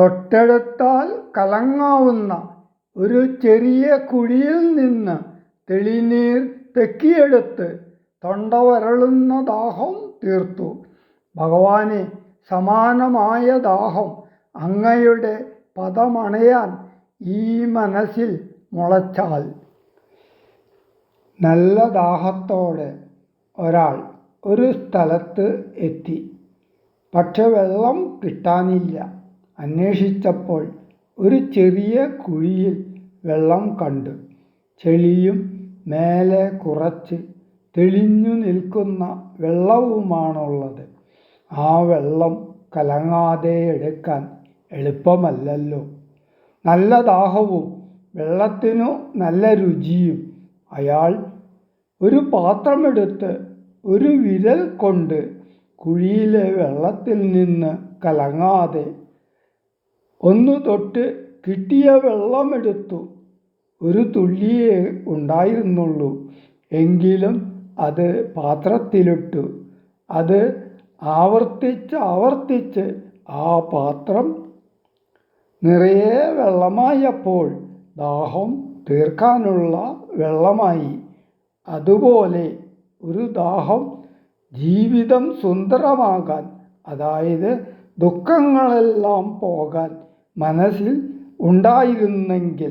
തൊട്ടെടുത്താൽ കലങ്ങാവുന്ന ഒരു ചെറിയ കുഴിയിൽ നിന്ന് തെളിനീർ തെക്കിയെടുത്ത് തൊണ്ട വരളുന്ന ദാഹം തീർത്തു. ഭഗവാന് സമാനമായ ദാഹം അങ്ങയുടെ പദമണയാൻ ഈ മനസ്സിൽ മുളച്ചാൽ. നല്ല ദാഹത്തോടെ ഒരാൾ ഒരു സ്ഥലത്ത് എത്തി. പക്ഷെ വെള്ളം കിട്ടാനില്ല. അന്വേഷിച്ചപ്പോൾ ഒരു ചെറിയ കുഴിയിൽ വെള്ളം കണ്ടു. ചെളിയും മേലെ കുറച്ച് തെളിഞ്ഞു നിൽക്കുന്ന വെള്ളവുമാണുള്ളത്. ആ വെള്ളം കലങ്ങാതെ എടുക്കാൻ എളുപ്പമല്ലല്ലോ. നല്ല ദാഹവും വെള്ളത്തിനു നല്ല രുചിയും. അയാൾ ഒരു പാത്രമെടുത്ത് ഒരു വിരൽ കൊണ്ട് കുഴിയിലെ വെള്ളത്തിൽ നിന്ന് കലങ്ങാതെ ഒന്നു തൊട്ട് കിട്ടിയ വെള്ളമെടുത്തു. ഒരു തുള്ളിയേ ഉണ്ടായിരുന്നുള്ളൂ. എങ്കിലും അത് പാത്രത്തിലിട്ടു. അത് ആവർത്തിച്ച് ആവർത്തിച്ച് ആ പാത്രം നിറയെ വെള്ളമായപ്പോൾ ദാഹം തീർക്കാനുള്ള വെള്ളമായി. അതുപോലെ ഒരു ദാഹം ജീവിതം സുന്ദരമാകാൻ, അതായത് ദുഃഖങ്ങളെല്ലാം പോകാൻ മനസ്സിൽ ഉണ്ടായിരുന്നെങ്കിൽ